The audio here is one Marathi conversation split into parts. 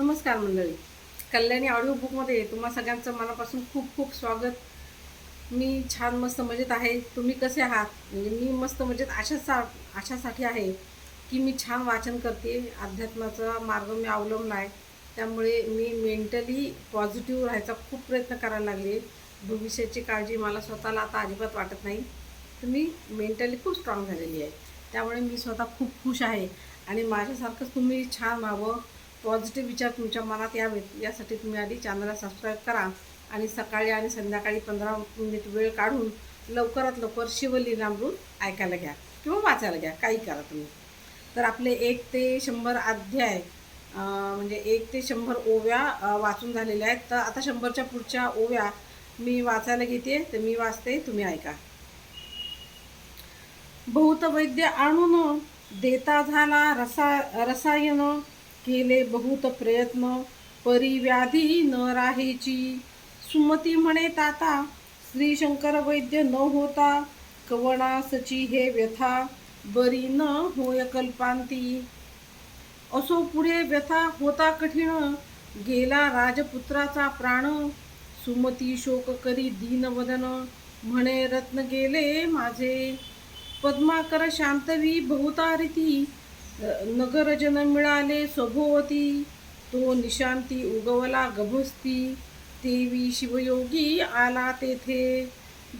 नमस्कार मंडळी. कल्याणी ऑडिओ बुकमध्ये तुम्हा सगळ्यांचं मनापासून खूप खूप स्वागत. मी छान मस्त मजेत आहे. तुम्ही कसे आहात? म्हणजे मी मस्त मजेत अशाचा अशासाठी आहे की मी छान वाचन करते. अध्यात्माचा मार्ग मी अवलंबला आहे. त्यामुळे मी मेंटली पॉझिटिव्ह राहायचा खूप प्रयत्न करायला लागले. भविष्याची काळजी मला स्वतःला आता अजिबात वाटत नाही. तर मी मेंटली खूप स्ट्रॉंग झालेली आहे. त्यामुळे मी स्वतः खूप खुश आहे. आणि माझ्यासारखंच तुम्ही छान व्हावं. पॉझिटिव्ह विचार तुमच्या मनात यावेत. यासाठी तुम्ही आधी चॅनलला सबस्क्राईब करा आणि सकाळी आणि संध्याकाळी पंधरा मिनिट वेळ काढून लवकरात लवकर शिवलीलामृत ऐकायला घ्या किंवा वाचायला घ्या काही करा तुम्ही. तर आपले एक ते शंभर अध्याय म्हणजे एक ते शंभर ओव्या वाचून झालेल्या आहेत. तर आता शंभरच्या पुढच्या ओव्या मी वाचायला घेते. तर मी वाचते तुम्ही ऐका. बहुत वैद्य आणून देता झाला रसा रसायन केले बहुत प्रयत्न परी व्याधी न राहायची. सुमती म्हणे ताता श्री शंकर वैद्य न होता कवणासची हे व्यथा बरी न होय कल्पांती. असो पुढे व्यथा होता कठीण गेला राजपुत्राचा प्राण. सुमती शोक करी दीनवदन म्हणे रत्न गेले माझे. पद्माकर शांतवी बहुता रीती नगरजन मिळाले सभोवती. तो निशांती उगवला गभस्ती. देवी शिवयोगी आला तेथे.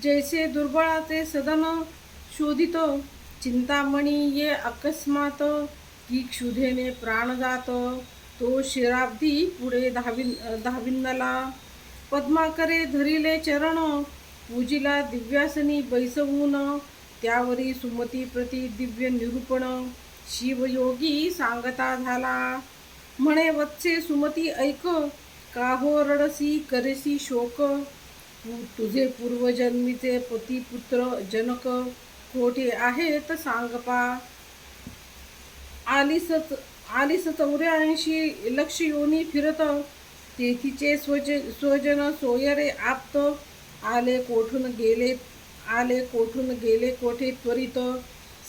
जैसे दुर्बळाचे सदन शोधित चिंतामणी ये अकस्मात. की क्षुधेने प्राण जात तो शिराब्दी पुढे धाविन धाविन्नला पद्माकरे धरिले चरण पूजिला दिव्यासनी बैसवून. त्यावरी सुमती प्रति दिव्य निरूपण. शिवयोगी सांगता झाला म्हणे वत्से सुमती ऐक का हो रडसी करेसी शोक? तुझे पूर्वजन्मीचे पतिपुत्र जनक कोठे आहेत सांग पा आलीस आलीस चौऱ्याऐंशी लक्ष योनी फिरत तेथीचे स्वज स्वजन सोयरे आप्त. आले कोठून गेले आले कोठून गेले कोठे त्वरित?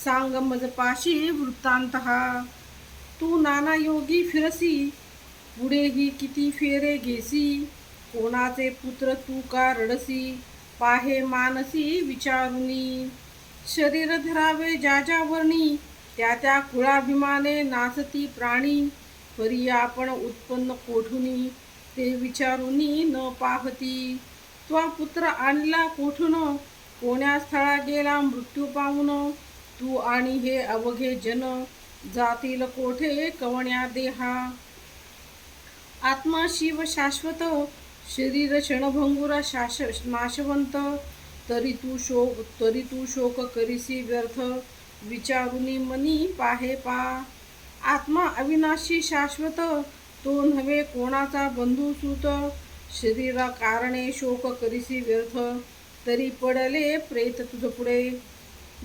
सांग मज पाशी वृत्तांत हा तू नाना योगी फिरसी पुढेही किती फेरे घेसी कोणाचे पुत्र तू का रडसी पाहे मानसी विचारुनी। शरीर धरावे ज्याच्यावरणी त्या त्या कुळाभिमाने नाचती प्राणी परी आपण उत्पन्न कोठुनी ते विचारुनी न पाहती। त्वा पुत्र आणला कोठून कोण्या स्थळा गेला मृत्यू पाहून तू आणि हे अवघे जन जातील कोठे? कवण्या देहा. आत्मा शिव शाश्वत शरीर क्षणभंगुरा शाश नाशवंत. तरी तू शोक तरी तू शोक करीसी व्यर्थ. विचारुनी मनी पाहे पा. आत्मा अविनाशी शाश्वत तो नव्हे कोणाचा बंधू सूत शरीरा कारणे शोक करीसी व्यर्थ. तरी पडले प्रेत तुझ पुढे.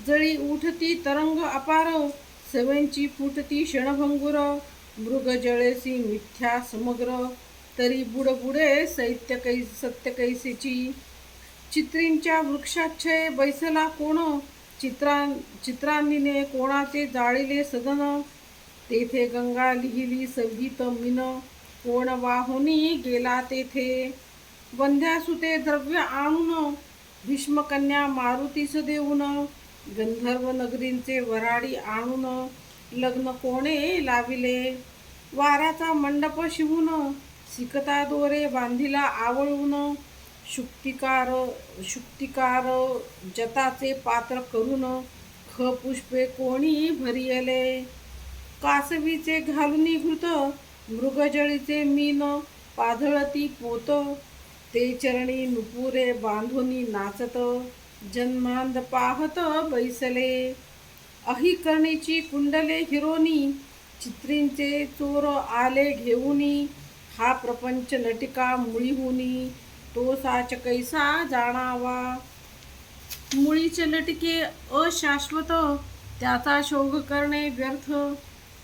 जळी उठती तरंग अपार सवयंची फुटती क्षणभंगुर. मृग जळेसी मिथ्या समग्र. तरी बुडबुडे सैत्य कै सत्य कैसेची. चित्रींच्या वृक्षाच्छय बैसला कोण? चित्रां चित्रांनीने कोणाचे जाळीले सदन? तेथे गंगा लिहिली संगीत मिन. कोण वाहुनी गेला तेथे? वंध्यासुते द्रव्य आणून. भीष्मकन्या मारुतीस देऊन. गंधर्व नगरींचे वराडी आणून लग्न कोणे लाविले? वाऱ्याचा मंडप शिवून सिकता दोरे बांधिला आवळून. शुक्तिकार शुक्तिकार जताचे पात्र करून ख पुष्पे कोणी भरियले? कासवीचे घालुनी घृत मृगजळीचे मीन पाझळती पोत. ते चरणी नुपुरे बांधुनी नाचत जन्मांध पाहत बैसले. अहिकर्णीची कुंडले हिरोनी चित्रींचे चोर आले घेऊनी. हा प्रपंच नटिका मुळीहुनी तो साच कैसा जाणावा. मुळीचे लटके अशाश्वत त्याचा शोग करणे व्यर्थ.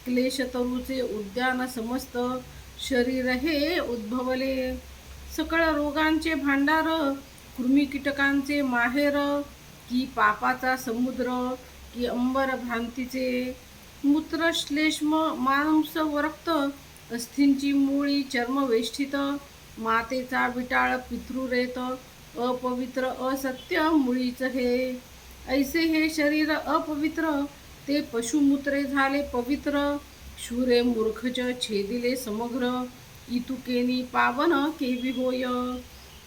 क्लेश तरुचे उद्यान समस्त शरीर हे उद्भवले. सकळ रोगांचे भांडार कृमी कीटकांचे माहेर की पापाचा समुद्र की अंबर भ्रांतीचे मूत्र श्लेष्म मांस रक्त अस्थींची मुळी चर्मवेष्टित मातेचा विटाळ पितृरेत अपवित्र असत्य मुळीच हे. ऐसे हे शरीर अपवित्र ते पशुमूत्रे झाले पवित्र शूरे मूर्खच छेदिले समग्र इतुकेनी पावन केवी होय.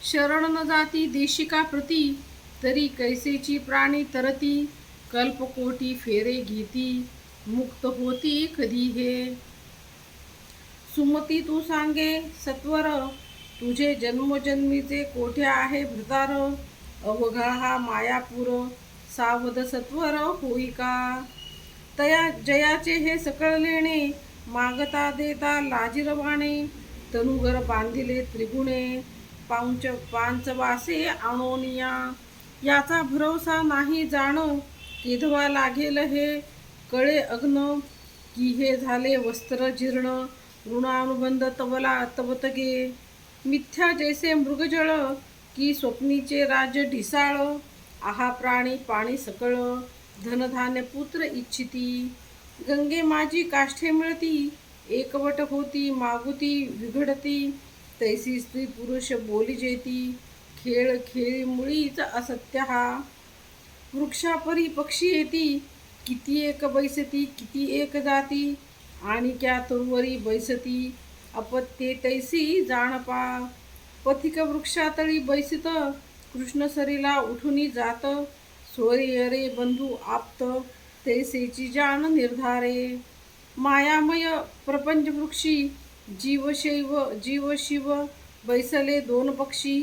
शरण न जाती देशिका प्रती तरी कैसेची प्राणी तरती कल्पकोटी फेरे घेती मुक्त होती कधी हे? सुमती तू सांगे सत्वर तुझे जन्मजन्मीचे कोठे आहे भृतार? अवघा हा मायापूर सावध सत्वर होई का? तया जयाचे हे सकळ लेणे मागता देता लाजिरवाणे तनुगर बांधिले त्रिगुणे पांच पांचवासे आणोनिया. याचा भरोसा नाही जाण केधवा लागेल हे कळे अग्न की हे झाले वस्त्र जीर्ण ऋणानुबंध तवला तवतगे मिथ्या जैसे मृगजळ की स्वप्नीचे राज्य ढिसाळ आहा प्राणी पाणी सकळ धनधान्य पुत्र इच्छिती. गंगे माझी काष्ठे मिळती एकवट होती मागुती विघडती. तैसी स्त्री पुरुष बोली जेती खेळ खेळी मुळीच असत्य हा. वृक्षापरी पक्षी येती किती एक बैसती किती एक जाती आणि क्या तरुवरी बैसती अपत्ये तैसी जाणपा. पथिक वृक्षातळी बैसित कृष्ण सरीला उठुनी जात सोरी अरे बंधू आप्त तैसेची जाण निर्धारे. मायामय प्रपंच वृक्षी जीवशैव जीवशिव बैसले दोन पक्षी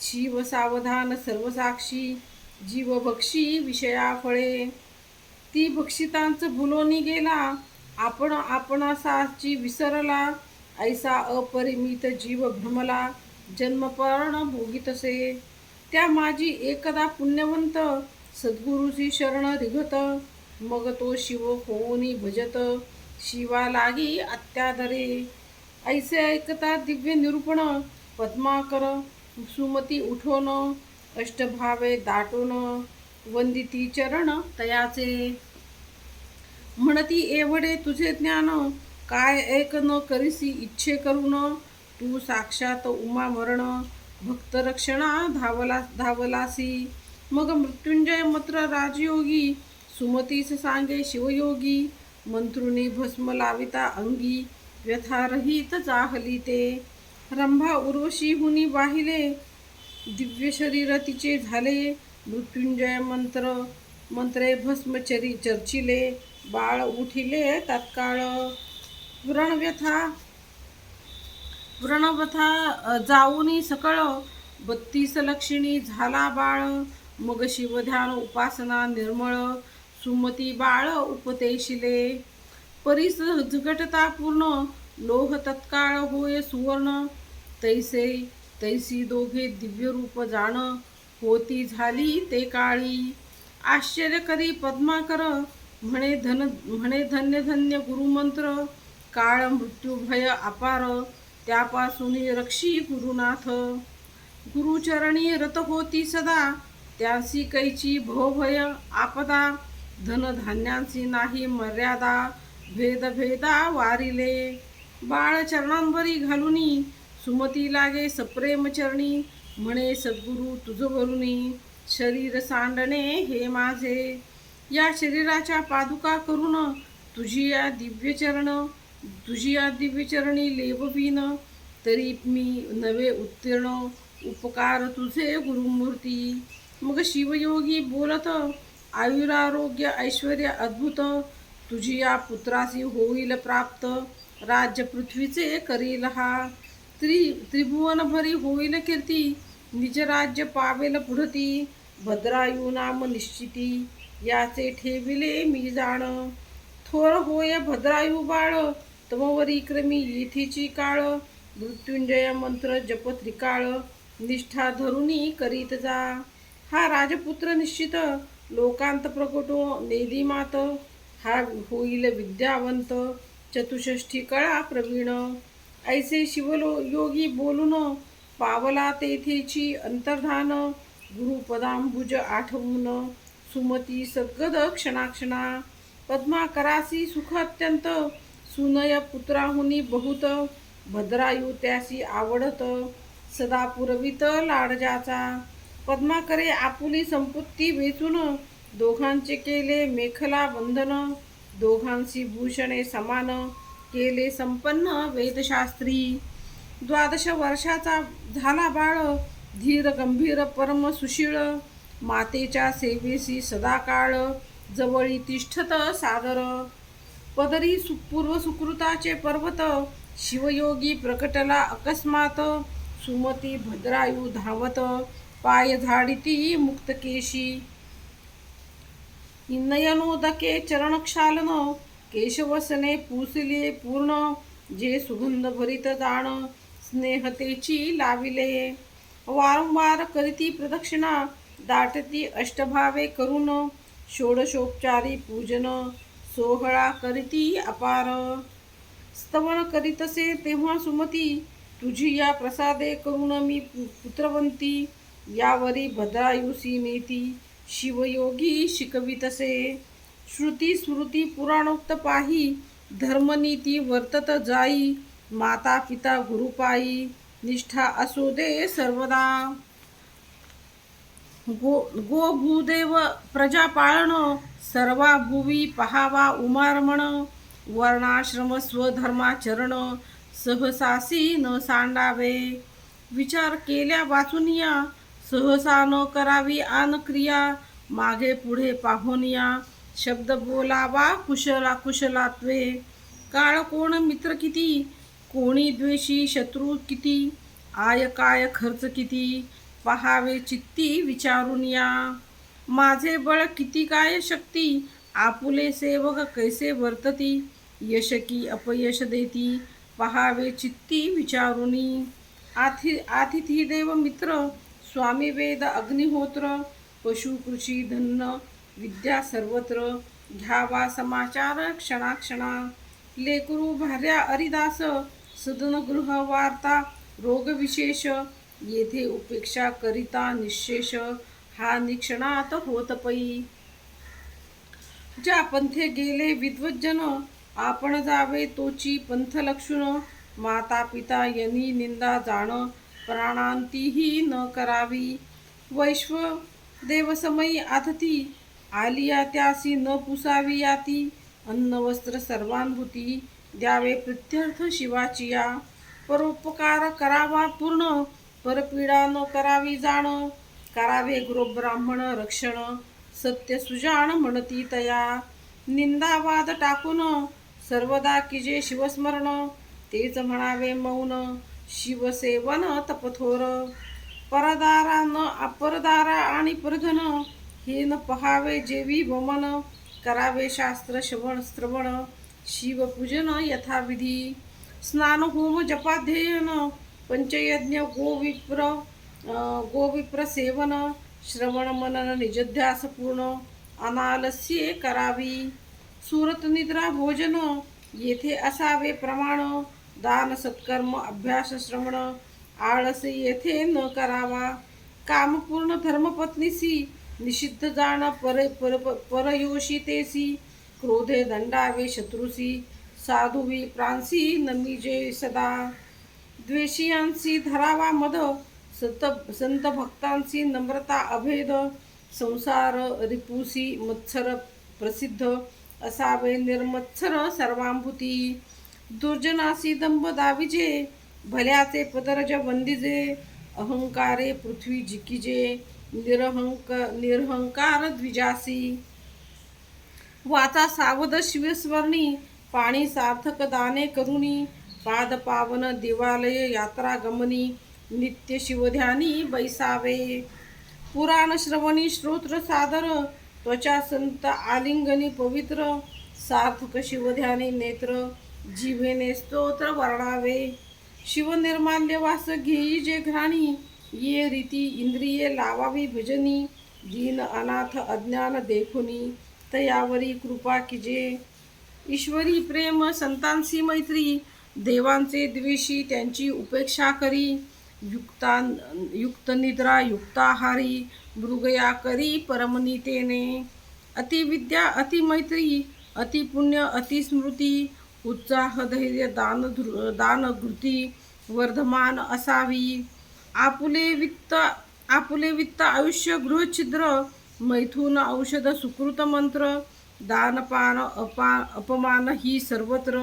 शिव सावधान सर्वसाक्षी जीवभक्षी विषया फळे ती भक्षितांचं भुलोनी गेला आपण आपणासाची विसरला ऐसा अपरिमित जीव भ्रमला जन्मपर्ण भोगितसे. त्या माझी एकदा पुण्यवंत सद्गुरुची शरण रिघत मग तो शिव होऊनी भजत शिवा लागी अत्यादरे. ऐसे ऐकता दिव्य निरूपण पद्माकर सुमती उठोन अष्टभावे दाटोन वंदिती चरण तयाचे. म्हणती एवढे तुझे ज्ञान काय ऐक न करीसी इच्छे करून? तू साक्षात उमा मरण भक्तरक्षणा धावला धावलासी. मग मृत्युंजय मत्र राजयोगी सुमतीस सांगे शिवयोगी. मंत्रुनी भस्म लाविता अंगी. व्यथारहित जाहली ते. रंभा उर्वशी हुनी वाहिले. दिव्य शरीर तिचे झाले. मृत्युंजय मंत्र मंत्रे भस्मचरी चर्चिले. बाळ उठिले तत्काळ. व्रणव्यथा व्रणव्यथा जाऊनी सकळ. बत्तीस लक्षिणी झाला बाळ. मग शिवध्यान उपासना निर्मळ. सुमती बाळ उपतेशिले परीस झगटता पूर्ण लोह तत्काळ होय सुवर्ण. तैसे तैसी दोघे दिव्य रूप जाण होती झाली ते काळी. आश्चर्य करी पद्माकर म्हणे धन म्हणे धन्य धन्य गुरुमंत्र काळ मृत्यू भय अपार त्यापासून रक्षी गुरुनाथ. गुरुचरणी रत होती सदा त्यासी कैची भोभय आपदा धनधान्यांची नाही मर्यादा. भेदभेदा वारिले बाळ चरणांवरी घालुनी सुमती लागे सप्रेम चरणी म्हणे सद्गुरु तुझ भरुनी शरीर सांडणे हे माझे. या शरीराच्या पादुका करून तुझी या दिव्यचरण तुझी या दिव्यचरणी लेबवीन तरी मी नवे उत्तीर्ण उपकार तुझे गुरुमूर्ती. मग शिवयोगी बोलत आयुरारोग्य ऐश्वर अद्भुत तुझी या पुत्रासी होईल प्राप्त. राज्य पृथ्वीचे करील हा. त्रि त्रिभुवन भरी होईल कीर्ती. निज राज्य पावेल पुढती. भद्रायू नाम निश्चिती. याचे ठेविले मी जाण. थोर होय भद्रायू बाळ. तमवरी क्रमी येथीची काळ. मृत्युंजय मंत्र जप त्रिकाळ. निष्ठा धरुनी करीत जा. हा राजपुत्र निश्चित. लोकांत प्रकटो नेदी मात. हा होईल विद्यावंत चतुष्षष्ठी कळा प्रवीण. ऐसे शिवलो योगी बोलून पावला तेथेची अंतर्धान गुरुपदांबुज आठवून. सुमती सद्गद क्षणाक्षणा पद्माकरासी सुख अत्यंत. सुनय पुत्राहुनी बहुत भद्रायू त्यासी आवडत. सदा पुरवित लाडजाचा. पद्माकरे आपुली संपत्ती वेचून दोघांचे केले मेखला बंधन दोघांशी भूषणे समान केले संपन्न वेदशास्त्री. द्वादश वर्षाचा झाला बाळ धीर गंभीर परम सुशीळ मातेच्या सेवेशी सदाकाळ जवळी तिष्ठत सादर. पदरी सुपूर्व सुकृताचे पर्वत शिवयोगी प्रकटला अकस्मात. सुमती भद्रायू धावत पाय झाडिती मुक्तकेशी. नयनोदके चरणक्षालन। केशवसने पुसले पूर्ण जे सुगंध भरित जाण स्नेहतेची लाविले। वारंवार करीती प्रदक्षिणा दाटती अष्टभावे करून षोडशोपचारी पूजन सोहळा करीती अपार। स्तवन करीतसे तेव्हा सुमती तुझी या प्रसादे करून मी पु- पुत्रवंती यावरी भद्रायुसी मेती। शिवयोगी शिकवितसे. श्रुती स्मृती पुराणोक्त पाही. धर्मनीती वर्तत जाई. माता पिता गुरुपाई निष्ठा असो दे सर्वदा. गो गो भूदेव प्रजा पाळण. सर्वा भुवी पहावा उमारमण. वर्णाश्रम स्वधर्माचरण सहसासी न सांडावे. विचार केल्या वाचून या. सहसा न करावी आन क्रिया मागे पुढे पाहून या. शब्द बोलावा कुशला कुशलात्वे. काळ कोण मित्र किती? कोणी द्वेषी शत्रू किती? आय काय खर्च किती? पहावे चित्ती विचारून या. माझे बळ किती काय शक्ती? आपुले सेवक कैसे वर्तती? यश की अपयश देती? पहावे चित्ती विचारुनी. आथि आतिथी देव मित्र स्वामी वेद अग्निहोत्र पशु कृषी धन्न विद्या सर्वत्र. घ्यावा समाचार क्षणाक्षणा. लेकरू भार्या अरिदास सदनगृह वार्ता रोगविशेष येथे उपेक्षा करिता निशेष. हा निक्षणात होत पै. ज्या पंथे गेले विद्वज्जन आपण जावे तोची पंथ लक्षण. माता पिता यांनी निंदा जाण. प्राणांतीही न करावी. वैश्व देवसमयी आथती आलिया त्यासी न पुसावी याती. अन्न वस्त्र सर्वानुभूती द्यावे प्रत्यर्थ शिवाची या. परोपकार करावा पूर्ण परपीडा न करावी जाण. करावे गृहब्राह्मण रक्षण सत्य सुजाण म्हणती तया. निंदावाद टाकून सर्वदा किजे शिवस्मरण तेच म्हणावे मौन. शिवसेवन तपथोर परदारा न अपरदारा आणि परधन हे न पहावे जेवी वमन करावे शास्त्र श्रवण श्रवण शिवपूजन यथाविधी स्नान होम जपाध्ययन पंचयज्ञ गोविप्र गोविप्र सेवन श्रवण मनन निजध्यास पूर्ण अनालस्ये करावी सुरत निद्रा भोजन येथे असावे प्रमाण दान सत्कर्म अभ्यास श्रवण आळस येथे न करावा. कामपूर्ण धर्मपत्नीसी निषिद्ध जाण पर पर परयोषितेसी क्रोधे दंडावे शत्रुसी साधुवी प्रांसी नमीजे सदा. द्वेषियांसी धरावा मद संत संत भक्तांसी नम्रता अभेद संसार रिपुसी मत्सर प्रसिद्ध असावे निर्मत्सर सर्वांभूती. दुर्जनासी दंभ दाविजे भल्याचे पदरज वंदिजे अहंकारे पृथ्वी जिकिजे निरहंक निरहंकार द्विजासी। वाचा सावध शिवस्वर्णी पाणी सार्थक दाने करुणी पाद पावन देवालय यात्रा गमनी नित्य शिवध्यानी बैसावे। पुराण श्रवणी श्रोत्र सादर त्वचा संत आलिंगनी पवित्र सार्थक शिवध्यानी नेत्र। जिभेने स्तोत्र वर्णावे शिवनिर्माल्य वास घेई जे घ्राणी ये रीती इंद्रिये लावावी भजनी. दीन अनाथ अज्ञान देखुनी तयावरी कृपा किजे ईश्वरी प्रेम संतांशी मैत्री देवांचे द्वेषी त्यांची उपेक्षा करी. युक्ता युक्तनिद्रा युक्ताहारी मृगया करी परमनितेने. अतिविद्या अतिमैत्री अतिपुण्य अतिस्मृती उत्साह धैर्य दान दानघृती वर्धमान असावी. आपुले वित्त आपुले वित्त आयुष्य गृहछिद्र मैथून औषध सुकृत मंत्र दानपान अपा अपमान ही सर्वत्र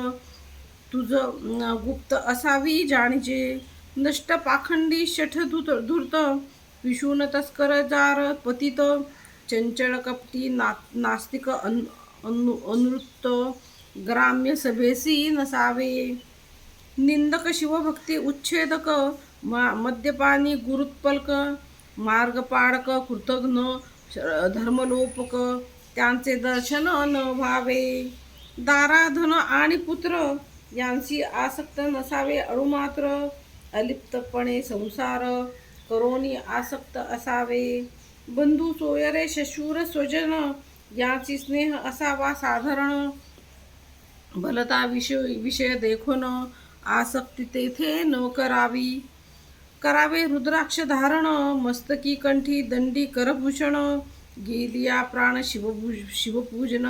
तुझ गुप्त असावी. जाणीचे नष्ट पाखंडी शठ धुत धूर्त विषून तस्कर जार पतित चंचल कपटी ना नास्तिक अन अनु अनुवृत्त ग्राम्य सभेसी नसावे निंदक शिवभक्ती उच्छेदक मा मद्यपानी गुरुत्पलक मार्गपाडक कृतघ्न धर्मलोपक त्यांचे दर्शन न व्हावे। दाराधन आणि पुत्र यांची आसक्त नसावे अणुमात्र अलिप्तपणे संसार करोनी आसक्त असावे। बंधू सोयरे शशूर स्वजन यांची स्नेह असावा साधारण। बलता विषय विषय देखून आसक्ती तेथे न करावी। करावे रुद्राक्ष धारण मस्तकी कंठी दंडी करभूषण गेलिया प्राण शिवभू शिवपूजन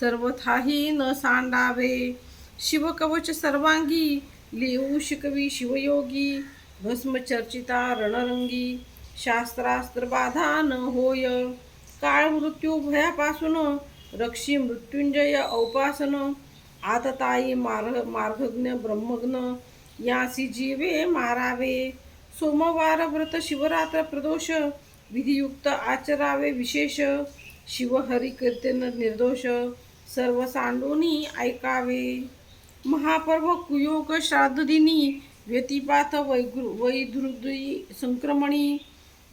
सर्वथाही न सांडावे। शिवकवच सर्वांगी लिहू शिकवी शिवयोगी भस्मचर्चिता रणरंगी शास्त्रास्त्र बाधा न होय। काळ मृत्यू भयापासून रक्षी मृत्युंजय औपासन आतताई मार्ग मार्गज्ञ ब्रह्मज्ञ यासी जीवे मारावे. सोमवार व्रत शिवरात्र प्रदोष विधियुक्त आचरावे विशेष शिवहरी कीर्तन निर्दोष सर्व सांडोनी ऐकावे. महापर्व कुयोग श्राद्धदिनी व्यतिपात वैगृ वैधृदी संक्रमणी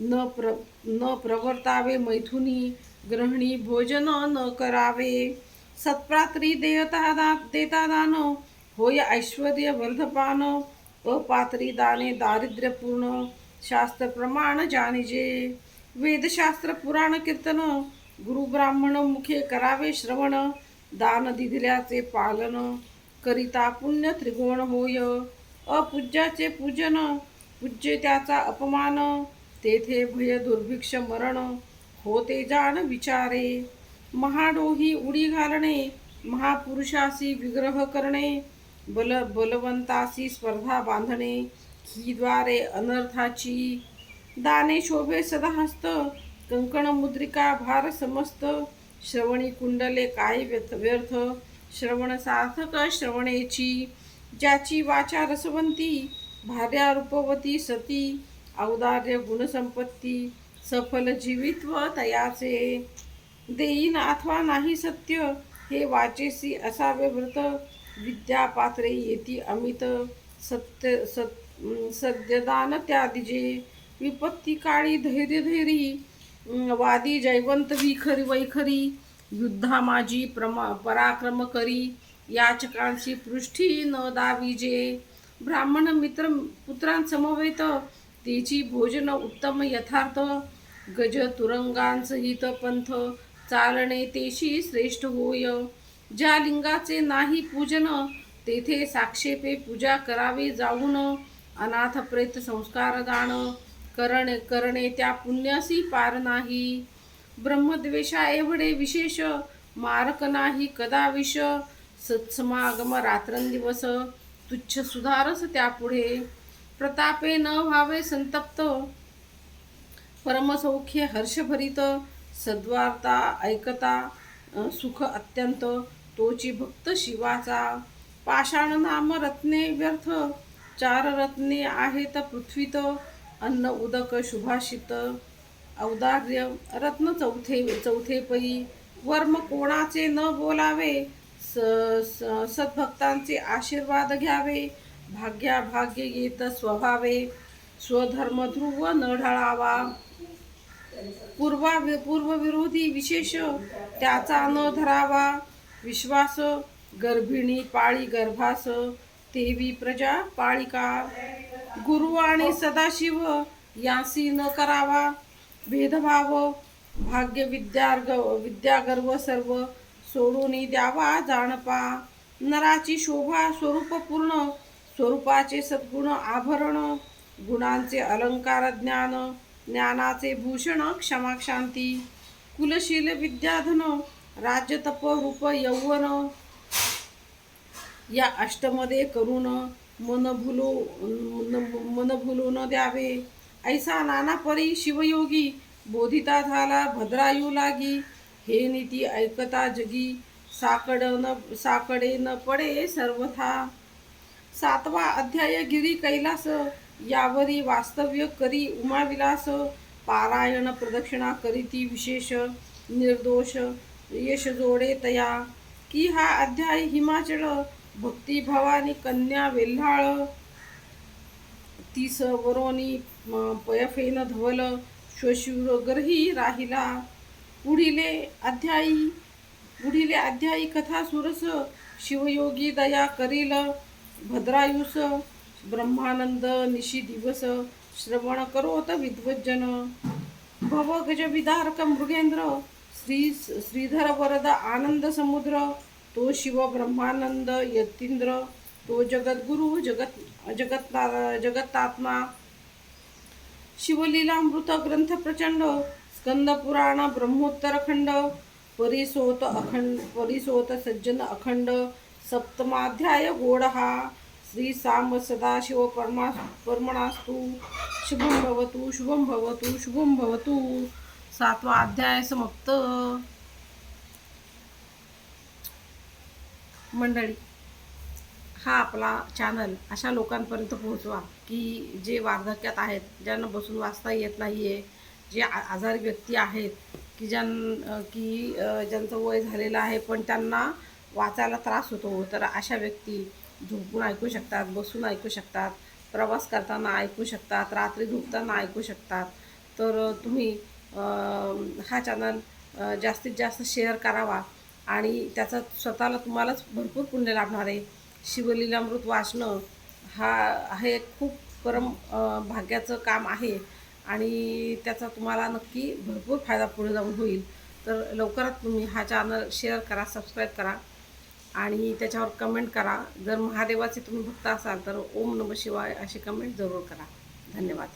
न प्र न प्रवर्तावे मैथुनी ग्रहणी भोजन न करावे. सत्प्रात्री देयता दा देता दानो होय ऐश्वर्य वर्धपान अपात्री दाने दारिद्र्यपूर्ण शास्त्र प्रमाण जानिजे वेदशास्त्र पुराण कीर्तन गुरु ब्राह्मण मुखे करावे श्रवण दान दिदिल्याचे पालन करिता पुण्य त्रिगुण होय अपूज्याचे पूजन पूज्य त्याचा अपमान तेथे भय दुर्भिक्ष मरण होते जाण विचारे। महाडोही उडी घालणे महापुरुषासी विग्रह करणे बल बलवंतासी स्पर्धा बांधणे हीद्वारे अनर्थाची दाने शोभे सदाहस्त कंकण मुद्रिका भार समस्त श्रवणी कुंडले काय व्यथ व्यर्थ श्रवण सार्थक श्रवणेची ज्याची वाचा रसवंती भार्या रूपवती सती औदार्य गुणसंपत्ती सफल जीवित्व तयाचे. देईन अथवा नाही सत्य हे वाचेसी असावे व्रत. विद्या पात्रे येती अमित सत्य सत सद्यदान त्यादिजे. विपत्ती काळी धैर्य धैरी वादी जयवंत विखरी वैखरी. युद्धा माझी प्रमा पराक्रम करी. याचकांची पृष्ठी न दाविजे. ब्राह्मण मित्र पुत्रांसमवेत तेची भोजन उत्तम यथार्थ. गज तुरंगांसहित पंथ चालणे तेशी श्रेष्ठ होय. ज्या लिंगाचे नाही पूजन तेथे साक्षेपे पूजा करावी जाऊन अनाथ प्रेत संस्कार दान. करणे करणे त्या पुण्यासी पार नाही. ब्रह्मद्वेषा एवढे विशेष मारक नाही कदा विष. सत्समागम रात्रंदिवस तुच्छ सुधारस त्यापुढे. प्रतापे न व्हावे संतप्त. परमसौख्य हर्षभरित सद्वार्ता ऐकता सुख अत्यंत तोची भक्त शिवाचा. पाषाण नाम रत्ने व्यर्थ चार रत्ने आहेत पृथ्वीत अन्न उदक शुभाषित. औदार्य रत्न चौथे चौथे पै वर्म कोणाचे न बोलावे स स- सद्भक्तांचे आशीर्वाद घ्यावे भाग्या भाग्य येत स्वभावे स्वधर्म ध्रुव न ढळावा. पूर्वा पूर्वविरोधी विशेष त्याचा न धरावा विश्वास गर्भिणी पाळी गर्भास तेवी प्रजा पाळिका. गुरु आणि सदाशिव यासी न करावा. भेदभाव भाग्य विद्यार्ग विद्यागर्व सर्व सोडून द्यावा जाणपा. नराची शोभा स्वरूपपूर्ण स्वरूपाचे सद्गुण आभरण गुणांचे अलंकार ज्ञान ज्ञानाचे भूषण क्षमा शांती कुलशील विद्याधन राज्य तप रूप यौवन. या अष्टमध्ये करून मन भुलो मन भुलो न द्यावे. ऐसा नाना परी शिवयोगी बोधिता झाला भद्रायू लागी. हे नीती ऐकता जगी साकड न साकडे न पडे सर्वथा. सातवा अध्याय गिरी कैलास यावरी वास्तव्य करी उमाविलास पारायण प्रदक्षिणा करीती विशेष निर्दोष यश जोडे तया. की हा अध्याय हिमाचल भक्तिभावानी कन्या वेल्हाळ तीस वरोनी पयफेन धवल श्वशूरगरही राहिला. पुढिले अध्यायी पुढिले अध्यायी कथा सुरस शिवयोगी दया करील भद्रायुस ब्रह्मानंद निशी दिवस श्रवण करोत विद्वज्जन। भव गज विदारक मृगेंद्र श्री श्रीधर वरद आनंद समुद्र तो शिव ब्रह्मानंद यतींद्र तो जगद्गुरु जगत जगत जगतात्मा शिवलीलामृत ग्रंथ प्रचंड स्कंद पुराण ब्रह्मोत्तर खंड परिसोत अखंड परिसोत सज्जन अखंड सप्तमाध्याय गोड हा श्री साम सदाशिव परमा परमणास्तु। शुभम भवतु शुभम भवतु शुभम भवतु। सातवा अध्याय समाप्त। मंडळी हा आपला चॅनल अशा लोकांपर्यंत पोहोचवा की जे वार्धक्यात आहेत ज्यांना बसून वाचता येत नाही आहे जे आ आजारी व्यक्ती आहेत की ज्यां की ज्यांचं वय झालेलं आहे पण त्यांना वाचायला त्रास होतो. तर अशा व्यक्ती झोपून ऐकू शकतात बसून ऐकू शकतात प्रवास करताना ऐकू शकतात रात्री झोपताना ऐकू शकतात. तर तुम्ही हा चॅनल जास्तीत जास्त शेअर करावा आणि त्याचा स्वतःला तुम्हालाच भरपूर पुण्य लाभणार आहे. शिवलीलामृत वाचणं हा हे खूप परम भाग्याचं काम आहे आणि त्याचा तुम्हाला नक्की भरपूर फायदा पुढे जाऊन होईल. तर लवकरात तुम्ही हा चॅनल शेअर करा सबस्क्राईब करा. आणि त्याच्यावर कमेंट करा. जर महादेवाचे तुम्ही भक्त असाल तर ओम नम शिवाय अशी कमेंट जरूर करा. धन्यवाद.